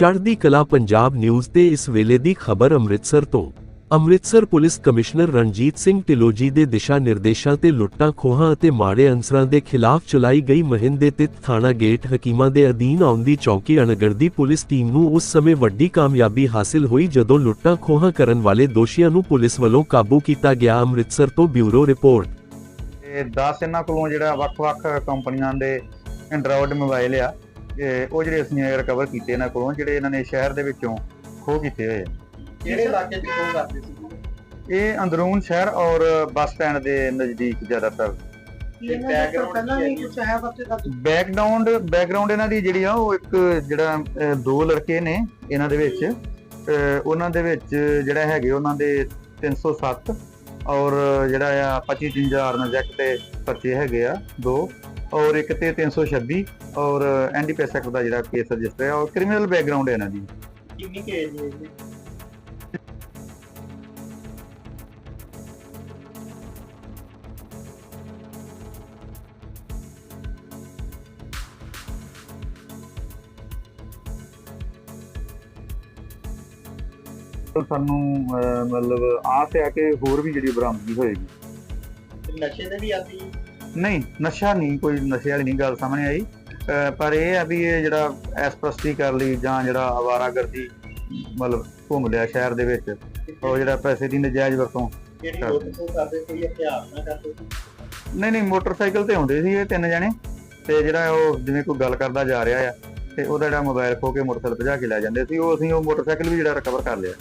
ਚੜ੍ਹਦੀ ਕਲਾ ਪੰਜਾਬ ਨਿਊਜ਼ ਤੇ ਇਸ ਵੇਲੇ ਦੀ ਖਬਰ ਅੰਮ੍ਰਿਤਸਰ ਤੋਂ। ਅੰਮ੍ਰਿਤਸਰ ਪੁਲਿਸ ਕਮਿਸ਼ਨਰ ਰਣਜੀਤ ਸਿੰਘ ਢਿੱਲੋਂ ਦੇ ਦਿਸ਼ਾ ਨਿਰਦੇਸ਼ਾਂ ਤੇ ਲੁੱਟਾਂ, ਖੋਹਾਂ ਅਤੇ ਮਾੜੇ ਅੰਸਰਾਂ ਦੇ ਖਿਲਾਫ ਚਲਾਈ ਗਈ ਮੁਹਿੰਮ ਦੇ ਤਹਿਤ ਥਾਣਾ ਗੇਟ ਹਕੀਮਾਂ ਦੇ ਅਧੀਨ ਆਉਂਦੀ ਚੌਕੀ ਅਨਗੜ ਪੁਲਿਸ ਟੀਮ ਨੂੰ ਉਸ ਸਮੇਂ ਵੱਡੀ ਕਾਮਯਾਬੀ ਹਾਸਿਲ ਹੋਈ ਜਦੋਂ ਲੁੱਟਾਂ, ਖੋਹਾਂ ਕਰਨ ਵਾਲੇ ਦੋਸ਼ੀਆਂ ਨੂੰ ਪੁਲਿਸ ਵੱਲੋਂ ਕਾਬੂ ਕੀਤਾ ਗਿਆ, ਅੰਮ੍ਰਿਤਸਰ ਤੋਂ ਬਿਊਰੋ ਰਿਪੋਰਟ। ਤੇ 10 ਇਹਨਾਂ ਕੋਲੋਂ ਜਿਹੜਾ ਵੱਖ-ਵੱਖ ਕੰਪਨੀਆਂ ਦੇ ਐਂਡਰੋਇਡ ਮੋਬਾਈਲ ਆ। ਉਹ ਜਿਹੜੇ ਅਸੀਂ ਰਿਕਵਰ ਕੀਤੇ ਇਹਨਾਂ ਕੋਲੋਂ ਜਿਹੜੇ ਇਹਨਾਂ ਨੇ ਸ਼ਹਿਰ ਦੇ ਵਿੱਚੋਂ ਖੋਹ ਕੀਤੇ ਹੋਏ ਆ। ਕਿਹੜੇ ਇਲਾਕੇ 'ਚ ਫੋਨ ਕਰਦੇ ਸੀ? ਇਹ ਅੰਦਰੂਨ ਸ਼ਹਿਰ ਔਰ ਬੱਸ ਸਟੈਂਡ ਦੇ ਨਜ਼ਦੀਕ ਜ਼ਿਆਦਾਤਰ। ਬੈਕਗ੍ਰਾਉਂਡ ਬੈਕਗ੍ਰਾਉਂਡ ਇਹਨਾਂ ਦੀ ਜਿਹੜੀ ਆ ਉਹ ਇੱਕ ਜਿਹੜਾ ਦੋ ਲੜਕੇ ਨੇ ਇਹਨਾਂ ਦੇ ਵਿੱਚ। ਉਹਨਾਂ ਦੇ ਵਿੱਚ ਜਿਹੜਾ ਹੈਗੇ ਉਹਨਾਂ ਦੇ 307 ਔਰ ਜਿਹੜਾ ਆ 25 ਜਿੰਜਾਰ ਨਜੈਕ ਤੇ ਪਰਚੇ ਹੈਗੇ ਆ ਦੋ। ਔਰ ਇੱਕ ਤੇ 326 ਔਰ ਐਨਡੀਪੀਐਸ ਐਕਟ ਦਾ ਜਿਹੜਾ ਕੇਸ ਰਜਿਸਟਰ ਹੈ ਔਰ ਕ੍ਰਿਮੀਨਲ ਬੈਕਗ੍ਰਾਉਂਡ ਹੈ ਇਹਨਾਂ ਦੀ। ਕਿੰਨੀ ਹੈ ਜੀ ਸਾਨੂੰ ਮਤਲਬ ਆਸ ਹੈ ਕਿ ਹੋਰ ਵੀ ਜਿਹੜੀ ਬਰਾਮਦਗੀ ਹੋਏਗੀ। ਨਸ਼ੇ ਦੇ ਵੀ ਆਦੀ ਨਹੀਂ ਨਸ਼ਾ ਨਹੀਂ ਕੋਈ ਨਸ਼ੇ ਵਾਲੀ ਨਹੀਂ ਗੱਲ ਸਾਹਮਣੇ ਆਈ। ਅਹ ਪਰ ਇਹ ਆ ਵੀ ਇਹ ਜਿਹੜਾ ਐਸਪ੍ਰਸਤੀ ਕਰ ਲਈ ਜਾਂ ਜਿਹੜਾ ਆਵਾਰਾਗਰਦੀ ਮਤਲਬ ਘੁੰਮ ਲਿਆ ਸ਼ਹਿਰ ਦੇ ਵਿੱਚ ਉਹ ਜਿਹੜਾ ਪੈਸੇ ਦੀ ਨਜਾਇਜ਼ ਵਰਤੋਂ ਜਿਹੜੀ ਰੋਡ ਤੋਂ ਕਰਦੇ ਕੋਈ ਅਭਿਆਸ ਨਾ ਕਰਦੇ ਸੀ? ਨਹੀਂ ਨਹੀਂ ਮੋਟਰਸਾਈਕਲ ਤੇ ਆਉਂਦੇ ਸੀ ਇਹ ਤਿੰਨ ਜਣੇ। ਤੇ ਜਿਹੜਾ ਉਹ ਜਿਵੇਂ ਕੋਈ ਗੱਲ ਕਰਦਾ ਜਾ ਰਿਹਾ ਆ ਤੇ ਉਹਦਾ ਜਿਹੜਾ ਮੋਬਾਈਲ ਖੋ ਕੇ ਮੋਟਰਸਾਈਕਲ ਭਜਾ ਕੇ ਲੈ ਜਾਂਦੇ ਸੀ ਉਹ ਅਸੀਂ ਉਹ ਮੋਟਰਸਾਈਕਲ ਵੀ ਜਿਹੜਾ ਰਿਕਵਰ ਕਰ ਲਿਆ।